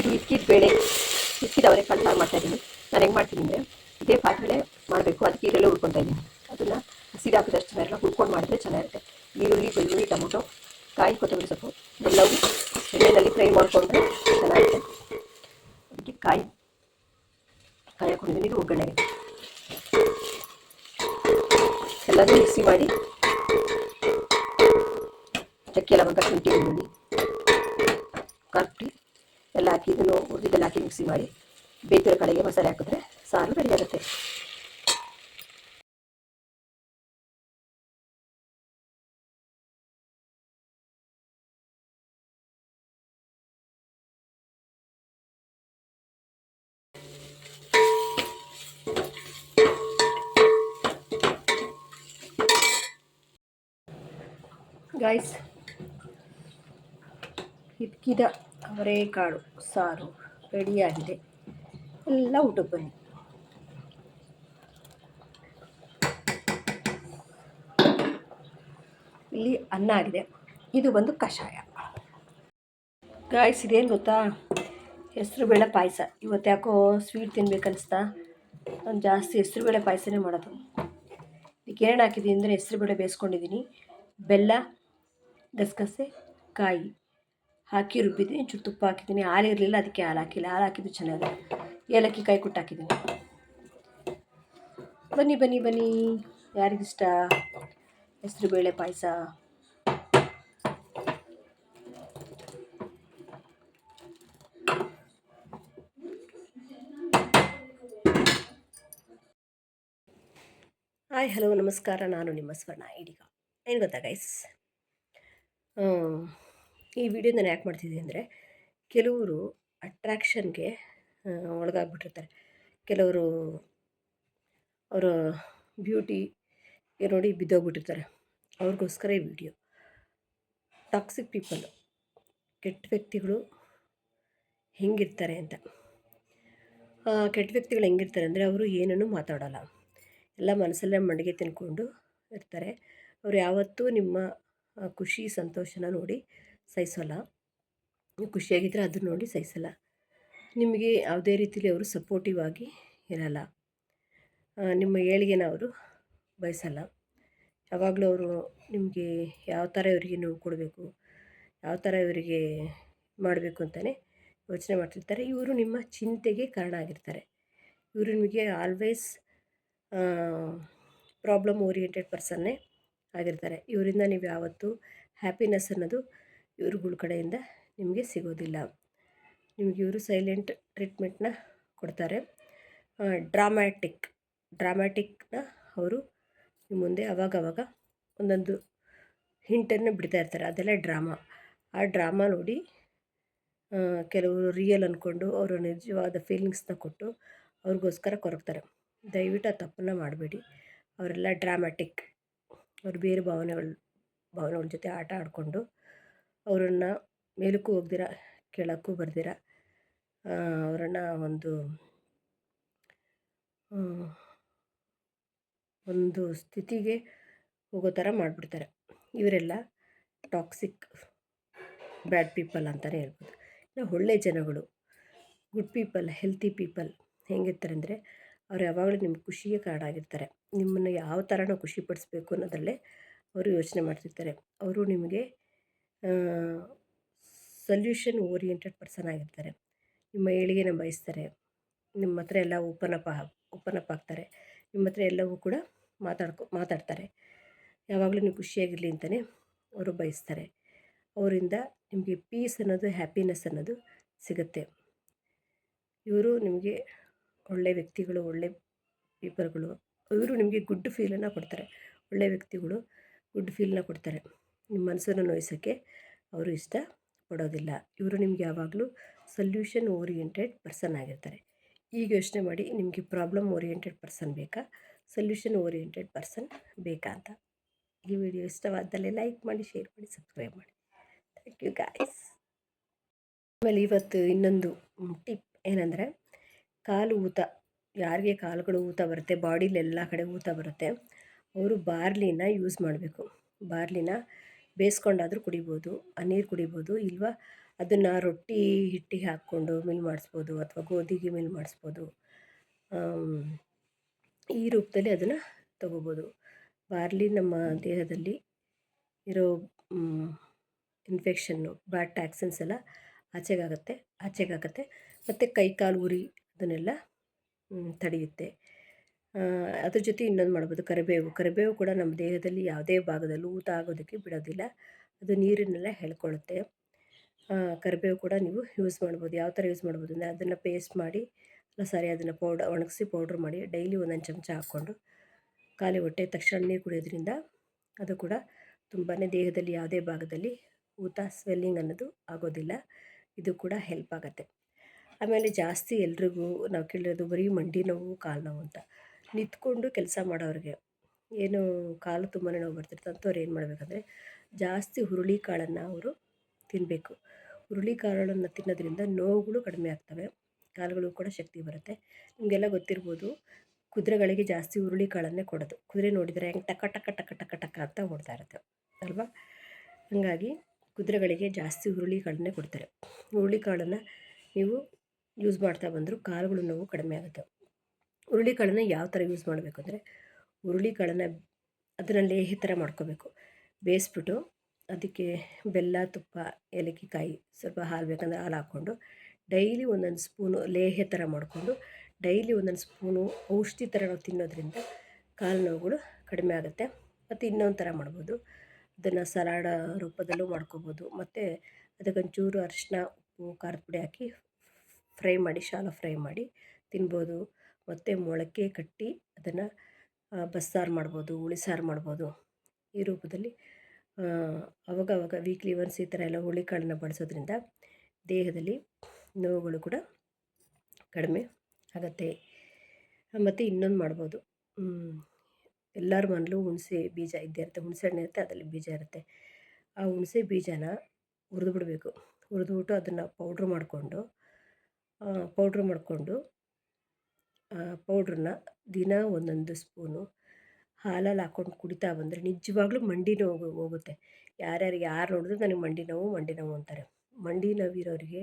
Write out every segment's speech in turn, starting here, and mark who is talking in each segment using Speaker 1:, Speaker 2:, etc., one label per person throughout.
Speaker 1: ಇದು ಇಕ್ಕಿದ ಬೇಳೆ ಇಕ್ಕಿದ ಅವರೆಕಾಳು ಸಾರು ಮಾಡ್ತಾ ಇದ್ದೀನಿ. ನಾನು ಹೆಂಗೆ ಮಾಡ್ತೀನಿ ಅಂದರೆ, ಇದೇ ಪಾತ್ರೆಲೆ ಮಾಡಬೇಕು. ಅದಕ್ಕೆ ಈರೆಲ್ಲ ಹುಡ್ಕೊತಾ ಇದ್ದೀನಿ. ಅದನ್ನು ಹಸಿದು ಹಾಕಿದಷ್ಟು ಎಲ್ಲ ಹುಡ್ಕೊಂಡು ಮಾಡಿದ್ರೆ ಚೆನ್ನಾಗಿರುತ್ತೆ. ಈರುಳ್ಳಿ, ಬೆಳ್ಳುಳ್ಳಿ, ಟೊಮೊಟೊ, ಕಾಯಿ, ಕೊತ್ತಂಬರಿ ಸೊಪ್ಪು ಎಲ್ಲವೂ ಎಣ್ಣೆಯಲ್ಲಿ ಫ್ರೈ ಮಾಡಿಕೊಂಡ್ರೆ ಚೆನ್ನಾಗಿರುತ್ತೆ. ಅದಕ್ಕೆ ಕಾಯಿ ಕಾಯಿ ಹಾಕೊಂಡಿದ್ದೀನಿ. ಇದು ಒಗ್ಗರಣೆಗೆ ಎಲ್ಲದೂ ಮಿಕ್ಸಿ ಮಾಡಿ, ಚಕ್ಕೆ, ಲವಂಗ, ಶುಂಠಿ, ಬೆಳ್ಳುಳ್ಳಿ ಕರ್ಪಿ ಎಲ್ಲ ಹಾಕಿ ಇದನ್ನು ಉಳಿದಿದ್ದೆಲ್ಲ ಹಾಕಿ ಮಿಕ್ಸಿ ಮಾಡಿ ಬೇಯ್ತಿರೋ ಕಡೆಗೆ ಮಸಾಲೆ ಹಾಕಿದ್ರೆ ಸಾರು ರೆಡಿ ಆಗುತ್ತೆ. ಗಾಯ್ಸ್ ಹಿಕ್ಕಿದ ಅವರೆಕಾಳು, ಸಾರು ರೆಡಿಯಾಗಿದೆ. ಎಲ್ಲ ಊಟಕ್ಕೆ ಬನ್ನಿ. ಇಲ್ಲಿ ಅನ್ನ ಆಗಿದೆ. ಇದು ಬಂದು ಕಷಾಯ. ಗಾಯ್ಸ್ ಇದೇನು ಗೊತ್ತಾ? ಹೆಸರು ಬೇಳೆ ಪಾಯಸ. ಇವತ್ತು ಯಾಕೋ ಸ್ವೀಟ್ ತಿನ್ಬೇಕನ್ನಿಸ್ತಾ ನಾನು ಜಾಸ್ತಿ ಹೆಸರು ಬೇಳೆ ಪಾಯಸನೇ ಮಾಡೋದು. ಇದಕ್ಕೆ ಏನೇನು ಹಾಕಿದ್ದೀನಿ ಅಂದರೆ ಹೆಸರು ಬೇಳೆ ಬೇಯಿಸ್ಕೊಂಡಿದ್ದೀನಿ. ಬೆಲ್ಲ, ಗಸಗಸೆ, ಕಾಯಿ. ಹಾಕಿ ರುಬ್ಬಿದ್ದೀನಿ ಒಂಚೂರು ತುಪ್ಪ ಹಾಕಿದ್ದೀನಿ. ಹಾಲು ಇರಲಿಲ್ಲ, ಅದಕ್ಕೆ ಹಾಲು ಹಾಕಿಲ್ಲ. ಹಾಲು ಹಾಕಿದ್ದು ಚೆನ್ನಾಗಿ ಏಲಕ್ಕಿ ಕಾಯಿ ಕುಟ್ಟು ಹಾಕಿದ್ದೀನಿ. ಬನ್ನಿ ಬನ್ನಿ ಬನ್ನಿ. ಯಾರಿಗಿಷ್ಟ? ಹೆಸರುಬೇಳೆ ಪಾಯಸ. ಹಾಯ್ ಹಲೋ ನಮಸ್ಕಾರ. ನಾನು ನಿಮ್ಮ ಸ್ವರ್ಣ. ಇದೀಗ ಏನು ಗೊತ್ತಾ ಗೈಸ್ ಈ ವಿಡಿಯೋ ನಾನು ಯಾಕೆ ಮಾಡ್ತಿದ್ದೀನಿ ಅಂದರೆ, ಕೆಲವರು ಅಟ್ರ್ಯಾಕ್ಷನ್ಗೆ ಒಳಗಾಗ್ಬಿಟ್ಟಿರ್ತಾರೆ. ಕೆಲವರು ಅವರ ಬ್ಯೂಟಿ ನೋಡಿ ಬಿದ್ದೋಗ್ಬಿಟ್ಟಿರ್ತಾರೆ. ಅವ್ರಿಗೋಸ್ಕರ ಈ ವಿಡಿಯೋ. ಟಾಕ್ಸಿಕ್ ಪೀಪಲ್ ಕೆಟ್ಟ ವ್ಯಕ್ತಿಗಳು ಹೆಂಗಿರ್ತಾರೆ ಅಂತ. ಕೆಟ್ಟ ವ್ಯಕ್ತಿಗಳು ಹೆಂಗಿರ್ತಾರೆ ಅಂದರೆ, ಅವರು ಏನನ್ನೂ ಮಾತಾಡೋಲ್ಲ. ಎಲ್ಲ ಮನಸ್ಸಲ್ಲೇ ಮಂಡಿಗೆ ತಿನ್ಕೊಂಡು ಇರ್ತಾರೆ. ಅವ್ರು ಯಾವತ್ತೂ ನಿಮ್ಮ ಖುಷಿ, ಸಂತೋಷನ ನೋಡಿ ಸಹಿಸೋಲ್ಲ. ನೀವು ಖುಷಿಯಾಗಿದ್ದರೆ ಅದನ್ನ ನೋಡಿ ಸಹಿಸಲ್ಲ. ನಿಮಗೆ ಯಾವುದೇ ರೀತಿಯಲ್ಲಿ ಅವರು ಸಪೋರ್ಟಿವ್ ಆಗಿ ಇರಲ್ಲ. ನಿಮ್ಮ ಏಳಿಗೆನ ಅವರು ಬಯಸಲ್ಲ. ಯಾವಾಗಲೂ ಅವರು ನಿಮಗೆ ಯಾವ ಥರ ಇವರಿಗೆ ನೋವು ಕೊಡಬೇಕು, ಯಾವ ಥರ ಇವರಿಗೆ ಮಾಡಬೇಕು ಅಂತಲೇ ಯೋಚನೆ ಮಾಡ್ತಿರ್ತಾರೆ. ಇವರು ನಿಮ್ಮ ಚಿಂತೆಗೆ ಕಾರಣ ಆಗಿರ್ತಾರೆ. ಇವರು ನಿಮಗೆ ಆಲ್ವೇಸ್ ಪ್ರಾಬ್ಲಮ್ ಓರಿಯೆಂಟೆಡ್ ಪರ್ಸನ್ನೇ ಆಗಿರ್ತಾರೆ. ಇವರಿಂದ ನೀವು ಯಾವತ್ತೂ ಹ್ಯಾಪಿನೆಸ್ ಅನ್ನೋದು ಇವ್ರುಗಳ ಕಡೆಯಿಂದ ನಿಮಗೆ ಸಿಗೋದಿಲ್ಲ. ನಿಮಗೆ ಇವರು ಸೈಲೆಂಟ್ ಟ್ರೀಟ್ಮೆಂಟ್ನ ಕೊಡ್ತಾರೆ. ಡ್ರಾಮ್ಯಾಟಿಕ್ ಡ್ರಾಮ್ಯಾಟಿಕ್ನ ಅವರು ಮುಂದೆ ಅವಾಗವಾಗ ಒಂದೊಂದು ಹಿಂಟನ್ನು ಬಿಡ್ತಾ ಇರ್ತಾರೆ. ಅದೆಲ್ಲ ಡ್ರಾಮಾ ಆ ಡ್ರಾಮಾ ನೋಡಿ ಕೆಲವರು ರಿಯಲ್ ಅಂದ್ಕೊಂಡು ಅವರ ನಿಜವಾದ ಫೀಲಿಂಗ್ಸ್ನ ಕೊಟ್ಟು ಅವ್ರಿಗೋಸ್ಕರ ಕೊರಗ್ತಾರೆ. ದಯವಿಟ್ಟು ಆ ತಪ್ಪನ್ನು ಮಾಡಬೇಡಿ. ಅವರೆಲ್ಲ ಡ್ರಾಮ್ಯಾಟಿಕ್ ಅವ್ರು ಬೇರೆ ಭಾವನೆಗಳು, ಭಾವನೆಗಳ ಜೊತೆ ಆಟ ಆಡಿಕೊಂಡು ಅವರನ್ನು ಮೇಲಕ್ಕೂ ಹೋಗ್ದಿರ, ಕೆಳಕ್ಕೂ ಬರ್ದಿರ ಅವರನ್ನು ಒಂದು ಒಂದು ಸ್ಥಿತಿಗೆ ಹೋಗೋ ಥರ ಮಾಡಿಬಿಡ್ತಾರೆ. ಇವರೆಲ್ಲ ಟಾಕ್ಸಿಕ್ ಬ್ಯಾಡ್ ಪೀಪಲ್ ಅಂತಲೇ ಹೇಳ್ಬೋದು. ಇನ್ನು ಒಳ್ಳೆ ಜನಗಳು ಗುಡ್ ಪೀಪಲ್ ಹೆಲ್ತಿ ಪೀಪಲ್ ಹೆಂಗಿರ್ತಾರೆ ಅಂದರೆ ಅವ್ರು ಯಾವಾಗಲೂ ನಿಮ್ಮ ಖುಷಿಗೆ ಕಾರಣ ಆಗಿರ್ತಾರೆ ನಿಮ್ಮನ್ನು ಯಾವ ಥರನೂ ಖುಷಿಪಡಿಸ್ಬೇಕು ಅನ್ನೋದರಲ್ಲೇ ಅವರು ಯೋಚನೆ ಮಾಡ್ತಿರ್ತಾರೆ. ಅವರು ನಿಮಗೆ ಸೊಲ್ಯೂಷನ್ ಓರಿಯೆಂಟೆಡ್ ಪರ್ಸನ್ ಆಗಿರ್ತಾರೆ. ನಿಮ್ಮ ಏಳಿಗೆನ ಬಯಸ್ತಾರೆ. ನಿಮ್ಮ ಹತ್ರ ಎಲ್ಲ ಓಪನ್ ಅಪ್ ಓಪನ್ ಅಪ್ ಆಗ್ತಾರೆ. ನಿಮ್ಮ ಹತ್ರ ಎಲ್ಲವೂ ಕೂಡ ಮಾತಾಡ್ಕೊ, ಮಾತಾಡ್ತಾರೆ. ಯಾವಾಗಲೂ ನೀವು ಖುಷಿಯಾಗಿರಲಿ ಅಂತಲೇ ಅವರು ಬಯಸ್ತಾರೆ. ಅವರಿಂದ ನಿಮಗೆ ಪೀಸ್ ಅನ್ನೋದು ಹ್ಯಾಪಿನೆಸ್ ಅನ್ನೋದು ಸಿಗುತ್ತೆ. ಇವರು ನಿಮಗೆ ಒಳ್ಳೆ ವ್ಯಕ್ತಿಗಳು, ಒಳ್ಳೆ ಪೀಪಲ್ಗಳು ಇವರು ನಿಮಗೆ ಗುಡ್ ಫೀಲನ್ನು ಕೊಡ್ತಾರೆ. ಒಳ್ಳೆ ವ್ಯಕ್ತಿಗಳು ಗುಡ್ ಫೀಲನ್ನ ಕೊಡ್ತಾರೆ. ನಿಮ್ಮ ಮನಸ್ಸನ್ನು ನೋಯಿಸೋಕ್ಕೆ ಅವರು ಇಷ್ಟ ಪಡೋದಿಲ್ಲ ಇವರು ನಿಮ್ಗೆ ಯಾವಾಗಲೂ ಸೊಲ್ಯೂಷನ್ ಓರಿಯೆಂಟೆಡ್ ಪರ್ಸನ್ ಆಗಿರ್ತಾರೆ. ಈಗ ಯೋಚನೆ ಮಾಡಿ ನಿಮಗೆ ಪ್ರಾಬ್ಲಮ್ ಓರಿಯೆಂಟೆಡ್ ಪರ್ಸನ್ ಬೇಕಾ? ಸೊಲ್ಯೂಷನ್ ಓರಿಯೆಂಟೆಡ್ ಪರ್ಸನ್ ಬೇಕಾ ಅಂತ. ಈ ವಿಡಿಯೋ ಇಷ್ಟವಾದಲ್ಲಿ ಲೈಕ್ ಮಾಡಿ ಶೇರ್ ಮಾಡಿ ಸಬ್ಸ್ಕ್ರೈಬ್ ಮಾಡಿ. ಥ್ಯಾಂಕ್ ಯು ಗಾಯ್ಸ್ ಆಮೇಲೆ ಇವತ್ತು ಇನ್ನೊಂದು ಟಿಪ್ ಏನಂದರೆ ಕಾಲು ಊತ. ಯಾರಿಗೆ ಕಾಲುಗಳು ಊತ ಬರುತ್ತೆ? ಬಾಡಿಲಿ ಎಲ್ಲ ಕಡೆ ಊತ ಬರುತ್ತೆ. ಅವರು ಬಾರ್ಲಿನ ಯೂಸ್ ಮಾಡಬೇಕು. ಬಾರ್ಲಿನ ಬೇಯಿಸ್ಕೊಂಡಾದರೂ ಕುಡಿಬೋದು, ಆ ನೀರು ಕುಡಿಬೋದು, ಇಲ್ವಾ? ಅದನ್ನು ರೊಟ್ಟಿ ಹಿಟ್ಟಿಗೆ ಹಾಕ್ಕೊಂಡು ಮಿಲ್ ಮಾಡಿಸ್ಬೋದು ಅಥವಾ ಗೋಧಿಗೆ ಮಿಲ್ ಮಾಡಿಸ್ಬೋದು. ಈ ರೂಪದಲ್ಲಿ ಅದನ್ನು ತಗೋಬೋದು. ಬಾರ್ಲಿ ನಮ್ಮ ದೇಹದಲ್ಲಿ ಇರೋ ಇನ್ಫೆಕ್ಷನ್ನು ಬ್ಯಾಡ್ ಟ್ಯಾಕ್ಸಿನ್ಸ್ ಎಲ್ಲ ಆಚೆಗಾಗುತ್ತೆ ಆಚೆಗಾಗುತ್ತೆ. ಮತ್ತು ಕೈ ಕಾಲು ಉರಿ ಅದನ್ನೆಲ್ಲ ತಡೆಯುತ್ತೆ. ಅದ್ರ ಜೊತೆ ಇನ್ನೊಂದು ಮಾಡ್ಬೋದು. ಕರಿಬೇವು. ಕರಿಬೇವು ಕೂಡ ನಮ್ಮ ದೇಹದಲ್ಲಿ ಯಾವುದೇ ಭಾಗದಲ್ಲೂ ಊತ ಆಗೋದಕ್ಕೆ ಬಿಡೋದಿಲ್ಲ. ಅದು ನೀರನ್ನೆಲ್ಲ ಹೇಳ್ಕೊಳ್ಳುತ್ತೆ. ಕರಿಬೇವು ಕೂಡ ನೀವು ಯೂಸ್ ಮಾಡ್ಬೋದು. ಯಾವ ಥರ ಯೂಸ್ ಮಾಡ್ಬೋದು ಅಂದರೆ ಅದನ್ನು ಪೇಸ್ಟ್ ಮಾಡಿ ಸಾರಿ ಅದನ್ನು ಪೌಡರ್ ಒಣಗಿಸಿ ಪೌಡ್ರ್ ಮಾಡಿ ಡೈಲಿ ಒಂದೊಂದು ಚಮಚ ಹಾಕ್ಕೊಂಡು ಖಾಲಿ ಹೊಟ್ಟೆ ತಕ್ಷಣ ನೀರು ಕುಡಿಯೋದ್ರಿಂದ ಅದು ಕೂಡ ತುಂಬಾ ದೇಹದಲ್ಲಿ ಯಾವುದೇ ಭಾಗದಲ್ಲಿ ಊತ ಸ್ವೆಲ್ಲಿಂಗ್ ಅನ್ನೋದು ಆಗೋದಿಲ್ಲ. ಇದು ಕೂಡ ಹೆಲ್ಪ್ ಆಗುತ್ತೆ. ಆಮೇಲೆ ಜಾಸ್ತಿ ಎಲ್ರಿಗೂ ನಾವು ಕೇಳಿರೋದು ಬರೀ ಮಂಡಿ ನೋವು, ಕಾಲು ನೋವು ಅಂತ. ನಿಂತ್ಕೊಂಡು ಕೆಲಸ ಮಾಡೋರಿಗೆ ಏನು ಕಾಲು ತುಂಬಾ ನೋವು ಬರ್ತಿರ್ತಾರೆ ಅಂಥವ್ರು ಏನು ಮಾಡಬೇಕಂದ್ರೆ ಜಾಸ್ತಿ ಹುರುಳಿ ಕಾಳನ್ನು ಅವರು ತಿನ್ನಬೇಕು ಹುರುಳಿ ಕಾಳುಗಳನ್ನು ತಿನ್ನೋದ್ರಿಂದ ನೋವುಗಳು ಕಡಿಮೆ ಆಗ್ತವೆ, ಕಾಲುಗಳು ಕೂಡ ಶಕ್ತಿ ಬರುತ್ತೆ. ನಿಮಗೆಲ್ಲ ಗೊತ್ತಿರ್ಬೋದು, ಕುದುರೆಗಳಿಗೆ ಜಾಸ್ತಿ ಹುರುಳಿ ಕಾಳನ್ನೇ ಕೊಡೋದು. ಕುದುರೆ ನೋಡಿದರೆ ಹೆಂಗೆ ಟಕ ಟಕ ಟಕ ಟಕ ಟಕ ಅಂತ ಓಡ್ತಾ ಇರುತ್ತೆ, ಅಲ್ವಾ? ಹಾಗಾಗಿ ಕುದುರೆಗಳಿಗೆ ಜಾಸ್ತಿ ಹುರುಳಿ ಕಾಳನ್ನೇ ಕೊಡ್ತಾರೆ. ಹುರುಳಿ ಕಾಳನ್ನು ನೀವು ಯೂಸ್ ಮಾಡ್ತಾ ಬಂದರೂ ಕಾಲುಗಳು ನೋವು ಕಡಿಮೆ ಆಗುತ್ತೆ. ಹುರುಳಿ ಕಾಳನ್ನು ಯಾವ ಥರ ಯೂಸ್ ಮಾಡಬೇಕು ಅಂದರೆ ಹುರುಳಿಕಾಳನ್ನು ಅದನ್ನು ಲೇಹಿ ಥರ ಮಾಡ್ಕೋಬೇಕು. ಬೇಯಿಸ್ಬಿಟ್ಟು ಅದಕ್ಕೆ ಬೆಲ್ಲ, ತುಪ್ಪ ಏಲಕ್ಕಿ ಕಾಯಿ ಸ್ವಲ್ಪ ಹಾಲು ಬೇಕಂದ್ರೆ ಹಾಲು ಹಾಕ್ಕೊಂಡು ಡೈಲಿ ಒಂದೊಂದು ಸ್ಪೂನು ಲೇಹೆ ಥರ ಮಾಡಿಕೊಂಡು ಡೈಲಿ ಒಂದೊಂದು ಸ್ಪೂನು ಔಷಧಿ ಥರ ನಾವು ತಿನ್ನೋದ್ರಿಂದ ಕಾಲು ನೋವುಗಳು ಕಡಿಮೆ ಆಗುತ್ತೆ. ಮತ್ತು ಇನ್ನೊಂದು ಥರ ಮಾಡ್ಬೋದು. ಅದನ್ನು ಸಲಾಡ ರೂಪದಲ್ಲೂ ಮಾಡ್ಕೋಬೋದು. ಮತ್ತು ಅದಕ್ಕೊಂಚೂರು ಅರಿಶಿನ ಉಪ್ಪು, ಖಾರದ ಪುಡಿ ಹಾಕಿ ಫ್ರೈ ಮಾಡಿ, ಶಾಲೋ ಫ್ರೈ ಮಾಡಿ ತಿನ್ಬೋದು. ಮತ್ತು ಮೊಳಕೆ ಕಟ್ಟಿ ಅದನ್ನು ಬಸ್ಸಾರು ಮಾಡ್ಬೋದು ಹುಳಿ ಸಾರು ಮಾಡ್ಬೋದು. ಈ ರೂಪದಲ್ಲಿ ಅವಾಗವಾಗ ವೀಕ್ಲಿ ಒನ್ಸ್ ಈ ಥರ ಎಲ್ಲ ಹುಳಿಕಾಳನ್ನ ಬಳಸೋದ್ರಿಂದ ದೇಹದಲ್ಲಿ ನೋವುಗಳು ಕೂಡ ಕಡಿಮೆ ಆಗುತ್ತೆ. ಮತ್ತು ಇನ್ನೊಂದು ಮಾಡ್ಬೋದು. ಎಲ್ಲರ ಮನೇಲೂ ಹುಣಸೆ ಬೀಜ ಇದ್ದೇ ಇರುತ್ತೆ. ಹುಣಸೆ ಹಣ್ಣು ಇರುತ್ತೆ, ಅದರಲ್ಲಿ ಬೀಜ ಇರುತ್ತೆ. ಆ ಹುಣಸೆ ಬೀಜನ ಹುರಿದು ಬಿಡಬೇಕು ಹುರಿದ್ಬಿಟ್ಟು ಅದನ್ನು ಪೌಡ್ರ್ ಮಾಡಿಕೊಂಡು ಪೌಡ್ರ್ ಮಾಡಿಕೊಂಡು ಪೌಡ್ರನ್ನ ದಿನ ಒಂದೊಂದು ಸ್ಪೂನು ಹಾಲಲ್ಲಿ ಹಾಕ್ಕೊಂಡು ಕುಡಿತಾ ಬಂದರೆ ನಿಜವಾಗ್ಲೂ ಮಂಡಿ ನೋವು ಹೋಗುತ್ತೆ. ಯಾರ್ಯಾರಿಗೆ, ಯಾರು ನೋಡಿದ್ರು ನನಗೆ ಮಂಡಿ ನೋವು ಮಂಡಿ ನೋವು ಅಂತಾರೆ. ಮಂಡಿ ನೋವಿರೋರಿಗೆ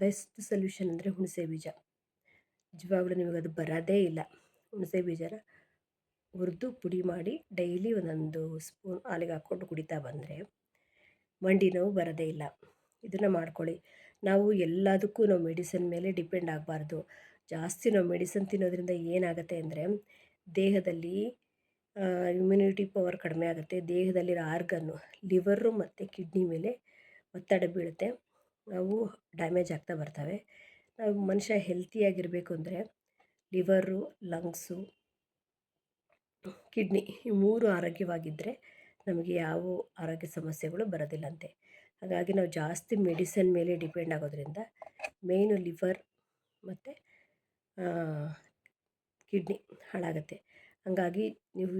Speaker 1: ಬೆಸ್ಟ್ ಸೊಲ್ಯೂಷನ್ ಅಂದರೆ ಹುಣಸೆ ಬೀಜ. ನಿಜವಾಗ್ಲೂ ನಿಮಗೆ ಅದು ಬರೋದೇ ಇಲ್ಲ. ಹುಣಸೆ ಬೀಜನ ಹುರಿದು ಪುಡಿ ಮಾಡಿ ಡೈಲಿ ಒಂದೊಂದು ಸ್ಪೂನ್ ಹಾಲಿಗೆ ಹಾಕ್ಕೊಂಡು ಕುಡಿತಾ ಬಂದರೆ ಮಂಡಿ ನೋವು ಬರೋದೇ ಇಲ್ಲ. ಇದನ್ನು ಮಾಡ್ಕೊಳ್ಳಿ. ನಾವು ಎಲ್ಲದಕ್ಕೂ ನಾವು ಮೆಡಿಸಿನ್ ಮೇಲೆ ಡಿಪೆಂಡ್ ಆಗಬಾರ್ದು. ಜಾಸ್ತಿ ನಾವು ಮೆಡಿಸನ್ ತಿನ್ನೋದ್ರಿಂದ ಏನಾಗುತ್ತೆ ಅಂದರೆ ದೇಹದಲ್ಲಿ ಇಮ್ಯುನಿಟಿ ಪವರ್ ಕಡಿಮೆ ಆಗುತ್ತೆ. ದೇಹದಲ್ಲಿರೋ ಆರ್ಗನ್ನು ಲಿವರು ಮತ್ತು ಕಿಡ್ನಿ ಮೇಲೆ ಒತ್ತಡ ಬೀಳುತ್ತೆ. ಅವು ಡ್ಯಾಮೇಜ್ ಆಗ್ತಾ ಬರ್ತವೆ. ನಾವು ಮನುಷ್ಯ ಹೆಲ್ತಿಯಾಗಿರಬೇಕು ಅಂದರೆ ಲಿವರು ಲಂಗ್ಸು ಕಿಡ್ನಿ ಈ ಮೂರು ಆರೋಗ್ಯವಾಗಿದ್ದರೆ ನಮಗೆ ಯಾವ ಆರೋಗ್ಯ ಸಮಸ್ಯೆಗಳು ಬರೋದಿಲ್ಲಂತೆ. ಹಾಗಾಗಿ ನಾವು ಜಾಸ್ತಿ ಮೆಡಿಸನ್ ಮೇಲೆ ಡಿಪೆಂಡ್ ಆಗೋದ್ರಿಂದ ಮೇಯ್ನು ಲಿವರ್ ಮತ್ತು ಕಿಡ್ನಿ ಹಾಳಾಗುತ್ತೆ. ಹಾಗಾಗಿ ನೀವು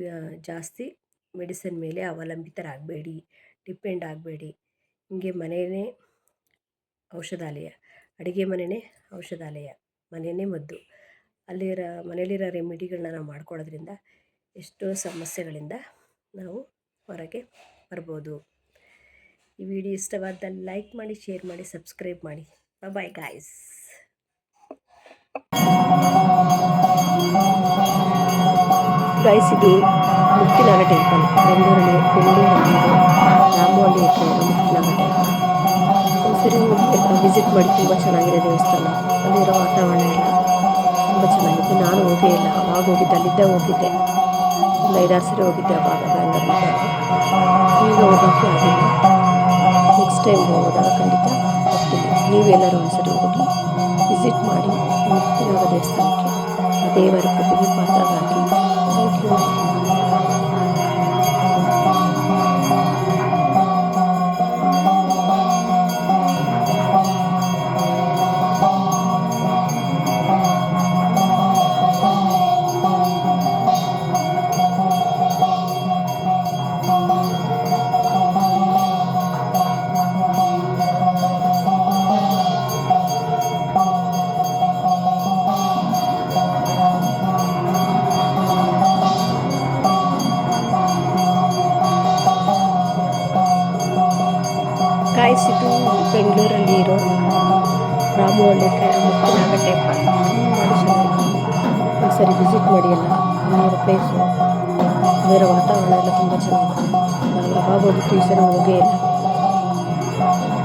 Speaker 1: ಜಾಸ್ತಿ ಮೆಡಿಸನ್ ಮೇಲೆ ಅವಲಂಬಿತರಾಗಬೇಡಿ, ಡಿಪೆಂಡ್ ಆಗಬೇಡಿ. ನಿಮಗೆ ಮನೆಯೇ ಔಷಧಾಲಯ, ಅಡುಗೆ ಮನೆಯೇ ಔಷಧಾಲಯ ಮನೆಯೇ ಮದ್ದು. ಅಲ್ಲಿರೋ ಮನೇಲಿರೋ ರೆಮಿಡಿಗಳನ್ನ ನಾವು ಮಾಡ್ಕೊಳ್ಳೋದ್ರಿಂದ ಎಷ್ಟೋ ಸಮಸ್ಯೆಗಳಿಂದ ನಾವು ಹೊರಗೆ ಬರ್ಬೋದು. ಈ ವಿಡಿಯೋ ಇಷ್ಟವಾದಲ್ಲಿ ಲೈಕ್ ಮಾಡಿ, ಶೇರ್ ಮಾಡಿ, ಸಬ್ಸ್ಕ್ರೈಬ್ ಮಾಡಿ. ಬಾಯ್ ಗಾಯ್ಸ್ ಗೈಸ್ ಇದು ಮುಕ್ತಿನಾಗ ಟೆಂಪಲ್, ಬೆಂಗಳೂರಲ್ಲಿ ಬೆಂಗಳೂರಲ್ಲಿ ರಾಮೋಲಿ ಇರೋ ಮುಕ್ತಿನಾಗ ಟೆಂಪಲ್. ಒಂದ್ಸರಿ ಹೋಗಿ ವಿಸಿಟ್ ಮಾಡಿ ತುಂಬ ಚೆನ್ನಾಗಿದೆ ದೇವಸ್ಥಾನ. ಅಲ್ಲಿರೋ ವಾತಾವರಣ ಎಲ್ಲ ತುಂಬ ಚೆನ್ನಾಗಿದೆ ನಾನು ಹೋಗೇ ಇಲ್ಲ, ಅವಾಗ ಹೋಗಿದ್ದೆ, ಅಲ್ಲಿದ್ದೆ ಹೋಗಿದ್ದೆ. ಒಂದು ಐದಾರು ಸರಿ ಹೋಗಿದ್ದೆ ಅವಾಗ, ಬೆಂಗಳೂರಿಗೆ. ಈಗ ಹೋಗೋಕ್ಕೆ ಆಗಿಲ್ಲ. ನೆಕ್ಸ್ಟ್ ಟೈಮ್ ಹೋಗೋದಾಗ ಖಂಡಿತ ಹೋಗ್ತೀನಿ. ನೀವೆಲ್ಲರೂ ಒಂದ್ಸರಿ ಹೋಗಿ ವಿಸಿಟ್ ಮಾಡಿ ಮುಕ್ತಿನಾಗ ದೇವಸ್ಥಾನಕ್ಕೆ ದೇವರ ಕೃಪೆಗೆ ಪಾತ್ರರಾಗಿ ಥ್ಯಾಂಕ್ ಯು ಒಂದ್ಸರಿ ವಿಸಿಟ್ ಮಾಡಿ ಎಲ್ಲ ಅಲ್ಲಿರೋ ಪ್ಲೇಸು ಅಲ್ಲಿರೋ ವಾತಾವರಣ ಎಲ್ಲ ತುಂಬ ಚೆನ್ನಾಗಿದೆ. ನಾನು ಸರಿ ಹೋಗೇ ಇಲ್ಲ.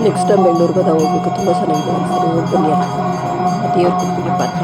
Speaker 1: ನೆಕ್ಸ್ಟ್ ಟೈಮ್ ಬೆಂಗಳೂರಿಗೆ ಹೋಗ್ಬೇಕು, ತುಂಬ ಚೆನ್ನಾಗಿದೆ ಒಂದ್ಸರಿ ಹೋಗಿ ಬನ್ನಿ ದೇವ್ರ ಪಾತ್ರ